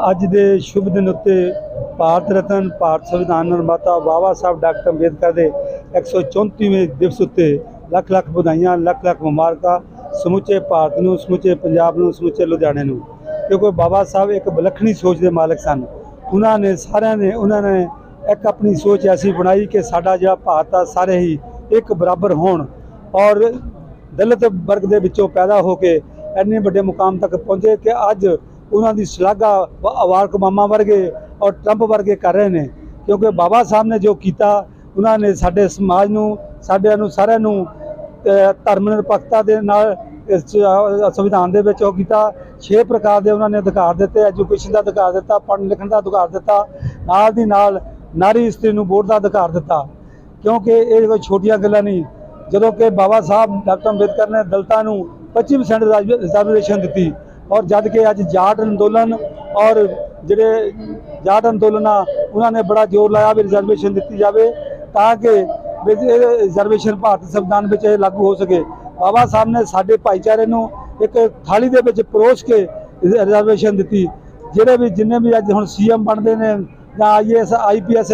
ਅੱਜ ਦੇ ਸ਼ੁਭ ਦਿਨ ਉੱਤੇ ਭਾਰਤ ਰਤਨ, ਭਾਰਤ ਸੰਵਿਧਾਨ ਨਿਰਮਾਤਾ ਬਾਬਾ ਸਾਹਿਬ ਡਾਕਟਰ ਅੰਬੇਦਕਰ ਦੇ 134ਵੇਂ ਦਿਵਸ ਉੱਤੇ ਲੱਖ ਲੱਖ ਵਧਾਈਆਂ, ਲੱਖ ਲੱਖ ਮੁਬਾਰਕਾਂ, ਸਮੁੱਚੇ ਭਾਰਤ ਨੂੰ, ਸਮੁੱਚੇ ਪੰਜਾਬ ਨੂੰ, ਸਮੁੱਚੇ ਲੁਧਿਆਣੇ ਨੂੰ। ਕਿਉਂਕਿ ਬਾਬਾ ਸਾਹਿਬ ਇੱਕ ਵਿਲੱਖਣੀ ਸੋਚ ਦੇ ਮਾਲਕ ਸਨ। ਉਹਨਾਂ ਨੇ ਸਾਰਿਆਂ ਨੇ, ਉਹਨਾਂ ਨੇ ਇੱਕ ਆਪਣੀ ਸੋਚ ਐਸੀ ਬਣਾਈ ਕਿ ਸਾਡਾ ਜਿਹੜਾ ਭਾਰਤ ਆ, ਸਾਰੇ ਹੀ ਇੱਕ ਬਰਾਬਰ ਹੋਣ ਔਰ ਦਲਿਤ ਵਰਗ ਦੇ ਵਿੱਚੋਂ ਪੈਦਾ ਹੋ ਕੇ ਇੰਨੇ ਵੱਡੇ ਮੁਕਾਮ ਤੱਕ ਪਹੁੰਚੇ ਕਿ ਅੱਜ ਉਹਨਾਂ ਦੀ ਸ਼ਲਾਘਾ ਬ- ਅਵਾਰਕ ਮਾਮਾ ਵਰਗੇ ਔਰ ਟਰੰਪ ਵਰਗੇ ਕਰ ਰਹੇ ਨੇ। ਕਿਉਂਕਿ ਬਾਬਾ ਸਾਹਿਬ ਨੇ ਜੋ ਕੀਤਾ, ਉਹਨਾਂ ਨੇ ਸਾਡੇ ਸਮਾਜ ਨੂੰ, ਸਾਡਿਆਂ ਨੂੰ, ਸਾਰਿਆਂ ਨੂੰ ਧਰਮ ਨਿਰਪੱਖਤਾ ਦੇ ਨਾਲ ਸੰਵਿਧਾਨ ਦੇ ਵਿੱਚ ਉਹ ਕੀਤਾ। 6 ਪ੍ਰਕਾਰ ਦੇ ਉਹਨਾਂ ਨੇ ਅਧਿਕਾਰ ਦਿੱਤੇ, ਐਜੂਕੇਸ਼ਨ ਦਾ ਅਧਿਕਾਰ ਦਿੱਤਾ, ਪੜ੍ਹਨ ਲਿਖਣ ਦਾ ਅਧਿਕਾਰ ਦਿੱਤਾ, ਨਾਲ ਦੀ ਨਾਲ ਨਾਰੀ ਇਸਤਰੀ ਨੂੰ ਵੋਟ ਦਾ ਅਧਿਕਾਰ ਦਿੱਤਾ। ਕਿਉਂਕਿ ਇਹ ਕੋਈ ਛੋਟੀਆਂ ਗੱਲਾਂ ਨਹੀਂ। ਜਦੋਂ ਕਿ ਬਾਬਾ ਸਾਹਿਬ, ਡਾਕਟਰ ਅੰਬੇਦਕਰ ਨੇ ਦਲਤਾਂ ਨੂੰ 25% ਰਿਜ਼ਰਵੇਸ਼ਨ ਦਿੱਤੀ। ਔਰ ਜਦ ਕਿ ਅੱਜ ਜਾਟ ਅੰਦੋਲਨ ਔਰ ਜਿਹੜੇ ਜਾਟ ਅੰਦੋਲਨ ਆ ਉਹਨਾਂ ਨੇ ਬੜਾ ਜ਼ੋਰ ਲਾਇਆ ਵੀ ਰਿਜ਼ਰਵੇਸ਼ਨ ਦਿੱਤੀ ਜਾਵੇ ਤਾਂ ਕਿ ਇਹ ਰਿਜ਼ਰਵੇਸ਼ਨ ਭਾਰਤ ਸੰਵਿਧਾਨ ਵਿੱਚ ਇਹ ਲਾਗੂ ਹੋ ਸਕੇ। ਬਾਬਾ ਸਾਹਿਬ ਨੇ ਸਾਡੇ ਭਾਈਚਾਰੇ ਨੂੰ ਇੱਕ ਥਾਲੀ ਦੇ ਵਿੱਚ ਪਰੋਸ ਕੇ ਰਿਜ਼ਰਵੇਸ਼ਨ ਦਿੱਤੀ, ਜਿਹੜੇ ਵੀ ਜਿੰਨੇ ਵੀ ਅੱਜ ਹੁਣ ਸੀਐਮ ਬਣਦੇ ਨੇ ਜਾਂ ਆਈਏਐਸ ਆਈਪੀਐਸ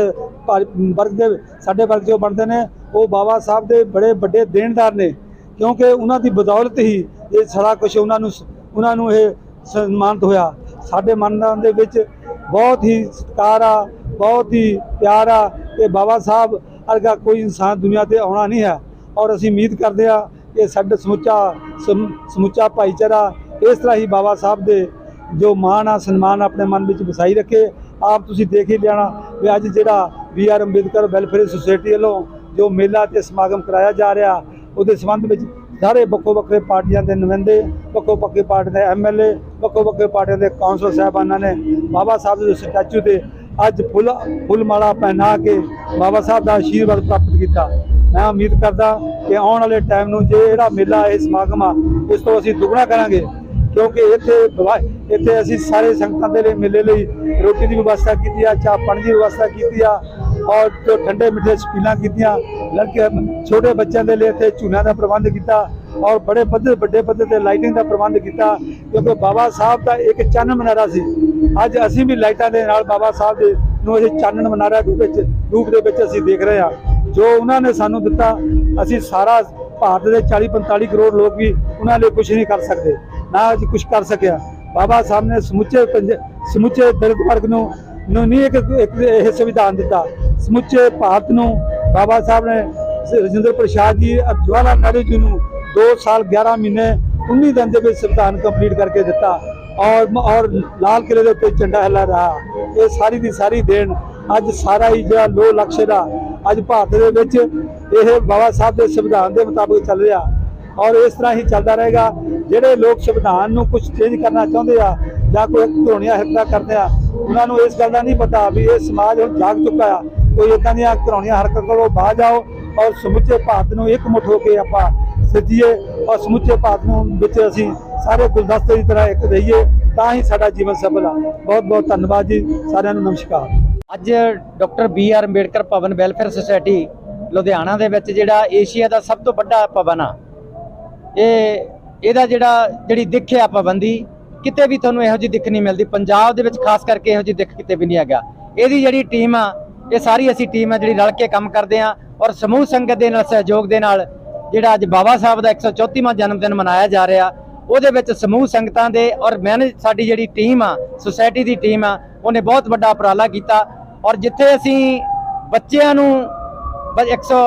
ਵਰਗ ਦੇ, ਸਾਡੇ ਵਰਗ ਚੋਂ ਬਣਦੇ ਨੇ, ਉਹ ਬਾਬਾ ਸਾਹਿਬ ਦੇ ਬੜੇ ਵੱਡੇ ਦੇਣਦਾਰ ਨੇ। ਕਿਉਂਕਿ ਉਹਨਾਂ ਦੀ ਬਦੌਲਤ ਹੀ ਇਹ ਸਾਰਾ ਕੁਝ ਉਹਨਾਂ ਨੂੰ ਉਹਨਾਂ ਨੂੰ ਇਹ ਸਨਮਾਨਿਤ ਹੋਇਆ। ਸਾਡੇ ਮਨਾਂ ਦੇ ਵਿੱਚ ਬਹੁਤ ਹੀ ਸਤਿਕਾਰ ਆ, ਬਹੁਤ ਹੀ ਪਿਆਰ ਆ ਕਿ ਬਾਬਾ ਸਾਹਿਬ ਵਰਗਾ ਕੋਈ ਇਨਸਾਨ ਦੁਨੀਆ ਤੇ ਆਉਣਾ ਨਹੀਂ ਹੈ। ਔਰ ਅਸੀਂ ਉਮੀਦ ਕਰਦੇ ਆ ਕਿ ਸਾਡਾ ਸਮੁੱਚਾ ਸਮ- ਸਮੁੱਚਾ ਭਾਈਚਾਰਾ ਇਸ ਤਰ੍ਹਾਂ ਹੀ ਬਾਬਾ ਸਾਹਿਬ ਦੇ ਜੋ ਮਾਣ ਆ, ਸਨਮਾਨ ਆਪਣੇ ਮਨ ਵਿੱਚ ਵਸਾਈ ਰੱਖੇ। ਆਪ ਤੁਸੀਂ ਦੇਖ ਹੀ ਲੈਣਾ ਵੀ ਅੱਜ ਜਿਹੜਾ ਵੀ ਆਰ ਅੰਬੇਦਕਰ ਵੈਲਫੇਅਰ ਸੁਸਾਇਟੀ ਵੱਲੋਂ ਜੋ ਮੇਲਾ ਤੇ ਸਮਾਗਮ ਕਰਾਇਆ ਜਾ ਰਿਹਾ, ਉਹਦੇ ਸੰਬੰਧ ਵਿੱਚ ਸਾਰੇ ਵੱਖੋ ਵੱਖਰੇ ਪਾਰਟੀਆਂ ਦੇ ਨੁਮਾਇੰਦੇ ਵੱਖੋ ਵੱਖਰੇ ਪਾਰਟੀ ਦੇ ਐਮਐਲਏ ਵੱਖੋ ਵੱਖਰੇ ਪਾਰਟੀਆਂ ਦੇ ਕਾਉਂਸਲਰ ਸਾਹਿਬਾਨਾਂ ਨੇ ਬਾਬਾ ਸਾਹਿਬ ਦੇ ਸਟੈਚੂ ਤੇ ਅੱਜ ਫੁੱਲ ਫੁੱਲ ਮਾਲਾ ਪਹਿਨਾ ਕੇ ਬਾਬਾ ਸਾਹਿਬ ਦਾ ਆਸ਼ੀਰਵਾਦ ਪ੍ਰਾਪਤ ਕੀਤਾ। ਮੈਂ ਉਮੀਦ ਕਰਦਾ ਕਿ ਆਉਣ ਵਾਲੇ ਟਾਈਮ ਨੂੰ ਜੇ ਜਿਹੜਾ ਮੇਲਾ, ਇਹ ਸਮਾਗਮ ਆ, ਇਸ ਤੋਂ ਅਸੀਂ ਦੁੱਗਣਾ ਕਰਾਂਗੇ। ਕਿਉਂਕਿ ਇੱਥੇ ਇੱਥੇ ਅਸੀਂ ਸਾਰੇ ਸੰਗਤਾਂ ਦੇ ਲਈ ਮੇਲੇ ਲਈ ਰੋਟੀ ਦੀ ਵਿਵਸਥਾ ਕੀਤੀ ਆ, ਚਾਹ ਪਾਣੀ ਦੀ ਵਿਵਸਥਾ ਕੀਤੀ ਆ ਔਰ ਜੋ ਠੰਡੇ ਮਿੱਠੇ ਸਪੀਲਾਂ ਕੀਤੀਆਂ, ਲੜਕੇ, ਛੋਟੇ ਬੱਚਿਆਂ ਦੇ ਲਈ ਇੱਥੇ ਝੂਲਿਆਂ ਦਾ ਪ੍ਰਬੰਧ ਕੀਤਾ ਔਰ ਬੜੇ ਪੱਧਰ, ਵੱਡੇ ਪੱਧਰ ਤੇ ਲਾਈਟਿੰਗ ਦਾ ਪ੍ਰਬੰਧ ਕੀਤਾ, ਕਿਉਂਕਿ ਬਾਬਾ ਸਾਹਿਬ ਦਾ ਇੱਕ ਚੰਨ ਮਨਾਰਾ ਸੀ। ਅੱਜ ਅਸੀਂ ਵੀ ਲਾਈਟਾਂ ਦੇ ਨਾਲ ਬਾਬਾ ਸਾਹਿਬ ਦੇ ਨੂੰ ਅਸੀਂ ਚਾਨਣ ਮਨਾਰਾ ਦੇ ਵਿੱਚ, ਰੂਪ ਦੇ ਵਿੱਚ ਅਸੀਂ ਦੇਖ ਰਹੇ ਹਾਂ। ਜੋ ਉਹਨਾਂ ਨੇ ਸਾਨੂੰ ਦਿੱਤਾ, ਅਸੀਂ ਸਾਰਾ ਭਾਰਤ ਦੇ 40 45 ਕਰੋੜ ਲੋਕ ਵੀ ਉਹਨਾਂ ਲਈ ਕੁਝ ਨਹੀਂ ਕਰ ਸਕਦੇ, ਨਾ ਅਸੀਂ ਕੁਝ ਕਰ ਸਕਿਆ। ਬਾਬਾ ਸਾਹਿਬ ਨੇ ਸਮੁੱਚੇ ਪੰਜ- ਸਮੁੱਚੇ ਦਲਿਤ ਵਰਗ ਨੂੰ ਨੂੰ ਨਹੀਂ ਇੱਕ ਇਹ ਸੰਵਿਧਾਨ ਦਿੱਤਾ। ਸਮੁੱਚੇ ਭਾਰਤ ਨੂੰ ਬਾਬਾ ਸਾਹਿਬ ਨੇ ਰਜਿੰਦਰ ਪ੍ਰਸਾਦ ਜੀ ਜਵਾਹਰ ਲਾਲ ਨਹਿਰੂ ਜੀ ਨੂੰ 2 ਸਾਲ 11 ਮਹੀਨੇ 19 ਦਿਨ ਦੇ ਵਿੱਚ ਸੰਵਿਧਾਨ ਕੰਪਲੀਟ ਕਰਕੇ ਦਿੱਤਾ ਔਰ ਔਰ ਲਾਲ ਕਿਲੇ ਦੇ ਉੱਤੇ ਝੰਡਾ ਹਿਲਾ ਰਹਾ। ਇਹ ਸਾਰੀ ਦੀ ਸਾਰੀ ਦੇਣ ਅੱਜ ਸਾਰਾ ਹੀ ਜਿਹੜਾ ਲੋ ਲਕਸ਼ ਦਾ ਅੱਜ ਭਾਰਤ ਦੇ ਵਿੱਚ ਇਹ ਬਾਬਾ ਸਾਹਿਬ ਦੇ ਸੰਵਿਧਾਨ ਦੇ ਮੁਤਾਬਕ ਚੱਲ ਰਿਹਾ ਔਰ ਇਸ ਤਰ੍ਹਾਂ ਹੀ ਚੱਲਦਾ ਰਹੇਗਾ। ਜਿਹੜੇ ਲੋਕ ਸੰਵਿਧਾਨ ਨੂੰ ਕੁਝ ਚੇਂਜ ਕਰਨਾ ਚਾਹੁੰਦੇ ਆ ਜਾਂ ਕੋਈ ਘਰੋਣੀਆਂ ਹਰਕਤਾਂ ਕਰਦੇ ਆ, ਉਹਨਾਂ ਨੂੰ ਇਸ ਗੱਲ ਦਾ ਨਹੀਂ ਪਤਾ ਵੀ ਇਹ ਸਮਾਜ ਹੁਣ ਜਾਗ ਚੁੱਕਾ ਆ। ਕੋਈ ਇਦਾਂ ਦੀਆਂ ਘਰੋਣੀਆਂ ਹਰਕਤ ਕਰੋ, ਬਾਹਰ ਜਾਓ ਔਰ ਸਮੁੱਚੇ ਭਾਰਤ ਨੂੰ ਇੱਕ ਮੁੱਠ ਹੋ ਕੇ ਆਪਾਂ ਸਿੱਧੀਏ ਔਰ ਸਮੁੱਚੇ ਭਾਰਤ ਨੂੰ ਵਿੱਚ ਅਸੀਂ ਸਾਰੇ ਗੁਲਦਸਤੇ ਦੀ ਤਰ੍ਹਾਂ ਇੱਕ ਰਹੀਏ, ਤਾਂ ਹੀ ਸਾਡਾ ਜੀਵਨ ਸਫਲ ਆ। ਬਹੁਤ ਬਹੁਤ ਧੰਨਵਾਦ ਜੀ, ਸਾਰਿਆਂ ਨੂੰ ਨਮਸਕਾਰ। ਅੱਜ doctor B R Ambedkar Bhavan welfare society Ludhiana ਦੇ ਵਿੱਚ ਜਿਹੜਾ ਏਸ਼ੀਆ ਦਾ ਸਭ ਤੋਂ ਵੱਡਾ ਭਵਨ ਆ, ਇਹ, ਇਹਦਾ ਜਿਹੜਾ, ਜਿਹੜੀ ਦਿੱਖ ਆ ਪਾਬੰਦੀ, ਕਿਤੇ ਵੀ ਤੁਹਾਨੂੰ ਇਹੋ ਜਿਹੀ ਦਿੱਖ ਨਹੀਂ ਮਿਲਦੀ। ਪੰਜਾਬ ਦੇ ਵਿੱਚ ਖਾਸ ਕਰਕੇ ਇਹੋ ਜਿਹੀ ਦਿੱਖ ਕਿਤੇ ਵੀ ਨਹੀਂ ਹੈਗਾ। ਇਹਦੀ ਜਿਹੜੀ ਟੀਮ ਆ ਇਹ ਸਾਰੀ ਅਸੀਂ ਟੀਮ ਆ ਜਿਹੜੀ ਰਲ ਕੇ ਕੰਮ ਕਰਦੇ ਆ ਔਰ ਸਮੂਹ ਸੰਗਤ ਦੇ ਨਾਲ, ਸਹਿਯੋਗ ਦੇ ਨਾਲ ਜਿਹੜਾ ਅੱਜ ਬਾਬਾ ਸਾਹਿਬ ਦਾ 134ਵਾਂ ਜਨਮ ਦਿਨ ਮਨਾਇਆ ਜਾ ਰਿਹਾ, ਉਹਦੇ ਵਿੱਚ ਸਮੂਹ ਸੰਗਤਾਂ ਦੇ ਔਰ ਮੈਨੇਜ ਸਾਡੀ ਜਿਹੜੀ ਟੀਮ ਆ ਸੁਸਾਇਟੀ ਦੀ ਟੀਮ ਆ, ਉਹਨੇ ਬਹੁਤ ਵੱਡਾ ਉਪਰਾਲਾ ਕੀਤਾ ਔਰ ਜਿੱਥੇ ਅਸੀਂ ਬੱਚਿਆਂ ਨੂੰ ਬ- 100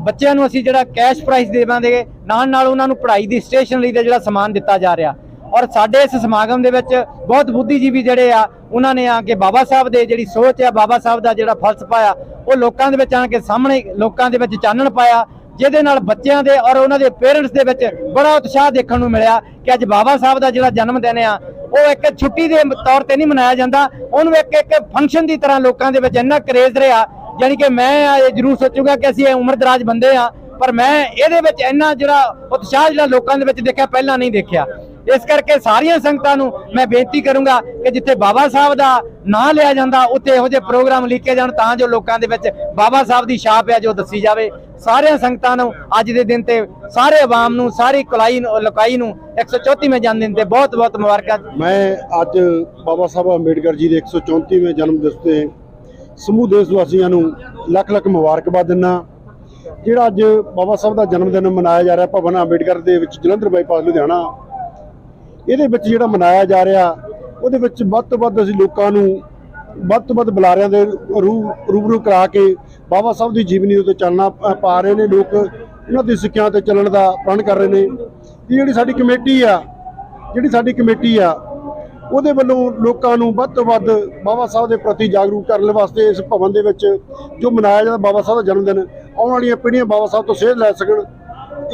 ਬੱਚਿਆਂ ਨੂੰ ਅਸੀਂ ਜਿਹੜਾ ਕੈਸ਼ ਪ੍ਰਾਈਜ਼ ਦੇਵਾਂਗੇ ਨਾਲ ਨਾਲ ਉਹਨਾਂ ਨੂੰ ਪੜ੍ਹਾਈ ਦੀ ਸਟੇਸ਼ਨਰੀ ਦਾ ਜਿਹੜਾ ਸਮਾਨ ਦਿੱਤਾ ਜਾ ਰਿਹਾ। ਔਰ ਸਾਡੇ ਇਸ ਸਮਾਗਮ ਦੇ ਵਿੱਚ ਬਹੁਤ ਬੁੱਧੀਜੀਵੀ ਜਿਹੜੇ ਆ, ਉਹਨਾਂ ਨੇ ਆ ਕੇ ਬਾਬਾ ਸਾਹਿਬ ਦੇ ਜਿਹੜੀ ਸੋਚ ਆ, ਬਾਬਾ ਸਾਹਿਬ ਦਾ ਜਿਹੜਾ ਫਲਸਫਾ ਆ, ਉਹ ਲੋਕਾਂ ਦੇ ਵਿੱਚ ਆ ਕੇ ਸਾਹਮਣੇ, ਲੋਕਾਂ ਦੇ ਵਿੱਚ ਚਾਨਣ ਪਾਇਆ, ਜਿਹਦੇ ਨਾਲ ਬੱਚਿਆਂ ਦੇ ਔਰ ਉਹਨਾਂ ਦੇ ਪੇਰੈਂਟਸ ਦੇ ਵਿੱਚ ਬੜਾ ਉਤਸ਼ਾਹ ਦੇਖਣ ਨੂੰ ਮਿਲਿਆ ਕਿ ਅੱਜ ਬਾਬਾ ਸਾਹਿਬ ਦਾ ਜਿਹੜਾ ਜਨਮ ਦਿਨ ਆ, ਉਹ ਇੱਕ ਛੁੱਟੀ ਦੇ ਤੌਰ ਤੇ ਨਹੀਂ ਮਨਾਇਆ ਜਾਂਦਾ, ਉਹਨੂੰ ਇੱਕ ਇੱਕ ਫੰਕਸ਼ਨ ਦੀ ਤਰ੍ਹਾਂ ਲੋਕਾਂ ਦੇ ਵਿੱਚ ਇੰਨਾ ਕਰੇਜ਼ ਰਿਹਾ ਯਾਨੀ ਕਿ ਮੈਂ ਇਹ ਜ਼ਰੂਰ ਸੋਚੂਗਾ ਕਿ ਅਸੀਂ ਇਹ ਉਮਰਦਰਾਜ ਬੰਦੇ ਆ, ਪਰ ਮੈਂ ਇਹਦੇ ਵਿੱਚ ਇੰਨਾ ਜਿਹੜਾ ਉਤਸ਼ਾਹ ਜਿਹੜਾ ਲੋਕਾਂ ਦੇ ਵਿੱਚ ਦੇਖਿਆ, ਪਹਿਲਾਂ ਨਹੀਂ ਦੇਖਿਆ। ਇਸ ਕਰਕੇ ਸਾਰੀਆਂ ਸੰਗਤਾਂ ਨੂੰ ਮੈਂ ਬੇਨਤੀ ਕਰੂੰਗਾ ਕਿ ਜਿੱਥੇ ਬਾਬਾ ਸਾਹਿਬ ਦਾ ਨਾਂ ਲਿਆ ਜਾਂਦਾ, ਉੱਥੇ ਇਹੋ ਜਿਹੇ ਪ੍ਰੋਗਰਾਮ ਲਿਖੇ ਜਾਣ ਤਾਂ ਜੋ ਲੋਕਾਂ ਦੇ ਵਿੱਚ ਬਾਬਾ ਸਾਹਿਬ ਦੀ ਛਾਪ ਹੈ ਜੋ ਦੱਸੀ ਜਾਵੇ। ਸਾਰੀਆਂ ਸੰਗਤਾਂ ਨੂੰ ਅੱਜ ਦੇ ਦਿਨ ਤੇ ਸਾਰੇ ਆਵਾਮ ਨੂੰ, ਸਾਰੀ ਕੁਲਾਈ ਨੂੰ, ਲੋਕਾਈ ਨੂੰ 134ਵੇਂ ਜਨਮ ਦਿਨ ਤੇ ਬਹੁਤ ਬਹੁਤ ਮੁਬਾਰਕਾਂ। ਮੈਂ ਅੱਜ ਬਾਬਾ ਸਾਹਿਬ ਅੰਬੇਡਕਰ ਜੀ ਦੇ 134ਵੇਂ ਜਨਮ ਦਿਵਸ ਤੇ ਸਮੂਹ ਦੇਸ਼ ਵਾਸੀਆਂ ਨੂੰ ਲੱਖ ਲੱਖ ਮੁਬਾਰਕਬਾਦ ਦਿੰਦਾ ਜਿਹੜਾ ਅੱਜ ਬਾਬਾ ਸਾਹਿਬ ਦਾ ਜਨਮ ਦਿਨ ਮਨਾਇਆ ਜਾ ਰਿਹਾ, ਭਵਨ ਅੰਬੇਡਕਰ ਦੇ ਵਿੱਚ ਜਲੰਧਰ ਬਾਈਪਾਸ ਲੁਧਿਆਣਾ ਇਹਦੇ ਵਿੱਚ ਜਿਹੜਾ ਮਨਾਇਆ ਜਾ ਰਿਹਾ, ਉਹਦੇ ਵਿੱਚ ਵੱਧ ਤੋਂ ਵੱਧ ਅਸੀਂ ਲੋਕਾਂ ਨੂੰ ਵੱਧ ਤੋਂ ਵੱਧ ਬੁਲਾਰਿਆਂ ਦੇ ਰੂ ਰੂਬਰੂ ਕਰਾ ਕੇ ਬਾਬਾ ਸਾਹਿਬ ਦੀ ਜੀਵਨੀ ਉੱਤੇ ਚੱਲਣਾ ਪਾ ਰਹੇ ਨੇ ਲੋਕ। ਉਹਨਾਂ ਦੀ ਸਿੱਖਿਆ ਤੇ ਚੱਲਣ ਦਾ ਪ੍ਰਣ ਕਰ ਰਹੇ ਨੇ। ਇਹ ਜਿਹੜੀ ਸਾਡੀ ਕਮੇਟੀ ਆ, ਜਿਹੜੀ ਸਾਡੀ ਕਮੇਟੀ ਆ, ਉਹਦੇ ਵੱਲੋਂ ਲੋਕਾਂ ਨੂੰ ਵੱਧ ਤੋਂ ਵੱਧ ਬਾਬਾ ਸਾਹਿਬ ਦੇ ਪ੍ਰਤੀ ਜਾਗਰੂਕ ਕਰਨ ਵਾਸਤੇ ਇਸ ਭਵਨ ਦੇ ਵਿੱਚ ਜੋ ਮਨਾਇਆ ਜਾਂਦਾ ਬਾਬਾ ਸਾਹਿਬ ਦਾ ਜਨਮ ਦਿਨ, ਆਉਣ ਵਾਲੀਆਂ ਪੀੜ੍ਹੀਆਂ ਬਾਬਾ ਸਾਹਿਬ ਤੋਂ ਸੇਧ ਲੈ ਸਕਣ।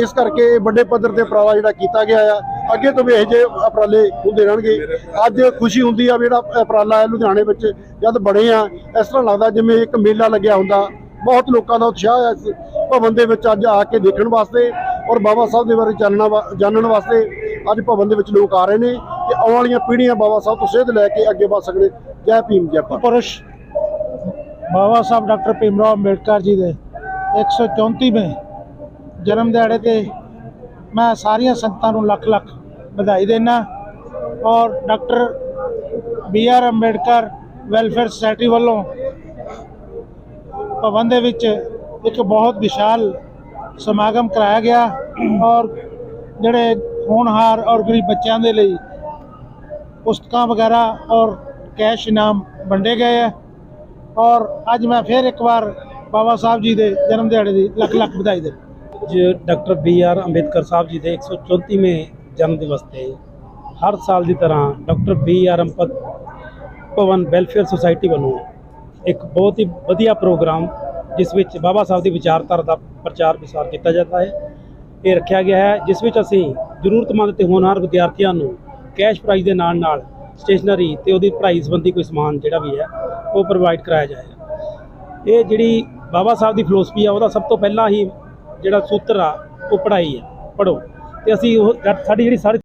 ਇਸ ਕਰਕੇ ਵੱਡੇ ਪੱਧਰ ਤੇ ਉਪਰਾਲਾ ਜਿਹੜਾ ਕੀਤਾ ਗਿਆ ਆ ਅੱਗੇ ਤੋਂ ਵੀ ਇਹੋ ਜਿਹੇ ਉਪਰਾਲੇ ਹੁੰਦੇ ਰਹਿਣਗੇ। ਅੱਜ ਖੁਸ਼ੀ ਹੁੰਦੀ ਆ ਵੀ ਜਿਹੜਾ ਉਪਰਾਲਾ ਹੈ ਲੁਧਿਆਣੇ ਵਿੱਚ, ਜਦ ਬਣੇ ਆ, ਇਸ ਤਰ੍ਹਾਂ ਲੱਗਦਾ ਜਿਵੇਂ ਇੱਕ ਮੇਲਾ ਲੱਗਿਆ ਹੁੰਦਾ। ਬਹੁਤ ਲੋਕਾਂ ਦਾ ਉਤਸ਼ਾਹ ਹੈ ਇਸ ਭਵਨ ਦੇ ਵਿੱਚ ਅੱਜ ਆ ਕੇ ਦੇਖਣ ਵਾਸਤੇ ਔਰ ਬਾਬਾ ਸਾਹਿਬ ਦੇ ਬਾਰੇ ਜਾਣਨਾ ਵਾ- ਜਾਣਨ ਵਾਸਤੇ ਅੱਜ ਭਵਨ ਦੇ ਵਿੱਚ ਲੋਕ ਆ ਰਹੇ ਨੇ ਤੇ ਆਉਣ ਵਾਲੀਆਂ ਪੀੜ੍ਹੀਆਂ ਬਾਬਾ ਸਾਹਿਬ ਤੋਂ ਸੇਧ ਲੈ ਕੇ ਅੱਗੇ ਵਧ ਸਕਣ। ਜੈ ਭੀਮ, ਜੈ ਪੁਰਸ਼ ਬਾਬਾ ਸਾਹਿਬ ਡਾਕਟਰ ਭੀਮ ਰਾਓ ਅੰਬੇਡਕਰ ਜੀ ਦੇ 134ਵੇਂ ਜਨਮ ਦਿਹਾੜੇ ਤੇ ਮੈਂ ਸਾਰੀਆਂ ਸੰਗਤਾਂ ਨੂੰ ਲੱਖ ਲੱਖ ਵਧਾਈ ਦੇਣਾ ਔਰ doctor B R Ambedkar welfare society ਵੱਲੋਂ ਭਵਨ ਦੇ ਵਿੱਚ ਇੱਕ ਬਹੁਤ ਵਿਸ਼ਾਲ ਸਮਾਗਮ ਕਰਾਇਆ ਗਿਆ ਔਰ ਜਿਹੜੇ ਹੋਣਹਾਰ ਔਰ ਗਰੀਬ ਬੱਚਿਆਂ ਦੇ ਲਈ ਪੁਸਤਕਾਂ ਵਗੈਰਾ ਔਰ ਕੈਸ਼ ਇਨਾਮ ਵੰਡੇ ਗਏ ਹੈ ਔਰ ਅੱਜ ਮੈਂ ਫਿਰ ਇੱਕ ਵਾਰ ਬਾਬਾ ਸਾਹਿਬ ਜੀ ਦੇ ਜਨਮ ਦਿਹਾੜੇ ਦੀ ਲੱਖ ਲੱਖ ਵਧਾਈ ਦੇ ਅੱਜ doctor B R Ambedkar Sahib ji ਦੇ 134ਵੇਂ ਜਨਮ ਦਿਵਸ ਤੇ ਹਰ ਸਾਲ ਦੀ ਤਰ੍ਹਾਂ ਡਾਕਟਰ ਬੀ ਆਰ ਅੰਬੇਦ ਭਵਨ ਵੈਲਫੇਅਰ ਸੁਸਾਇਟੀ ਵੱਲੋਂ ਇੱਕ ਬਹੁਤ ਹੀ ਵਧੀਆ ਪ੍ਰੋਗਰਾਮ, ਜਿਸ ਵਿੱਚ ਬਾਬਾ ਸਾਹਿਬ ਦੀ ਵਿਚਾਰਧਾਰਾ ਦਾ ਪ੍ਰਚਾਰ ਪ੍ਰਸਾਰ ਕੀਤਾ ਜਾਂਦਾ ਹੈ। ਇਹ ਰੱਖਿਆ ਗਿਆ ਹੈ, ਜਿਸ ਵਿੱਚ ਅਸੀਂ ਜ਼ਰੂਰਤਮੰਦ ਤੇ ਹੋਣਹਾਰ ਵਿਦਿਆਰਥੀਆਂ ਨੂੰ ਕੈਸ਼ ਪ੍ਰਾਈਜ਼ ਦੇ ਨਾਲ ਨਾਲ ਸਟੇਸ਼ਨਰੀ ਤੇ ਉਹਦੀ ਪੜ੍ਹਾਈ ਸੰਬੰਧੀ ਕੋਈ ਸਮਾਨ ਜਿਹੜਾ ਵੀ ਹੈ, ਉਹ ਪ੍ਰੋਵਾਈਡ ਕਰਾਇਆ ਜਾਏਗਾ। ਇਹ ਜਿਹੜੀ ਬਾਬਾ ਸਾਹਿਬ ਦੀ ਫਿਲਾਸਫੀ ਆ, ਉਹਦਾ ਸਭ ਤੋਂ ਪਹਿਲਾਂ ਹੀ ਜਿਹੜਾ ਸੂਤਰ ਆ, ਉਹ ਪੜ੍ਹਾਈ ਆ ਪੜੋ ਤੇ ਅਸੀਂ ਉਹ ਸਾਡੀ ਜਿਹੜੀ ਸਾਰੀ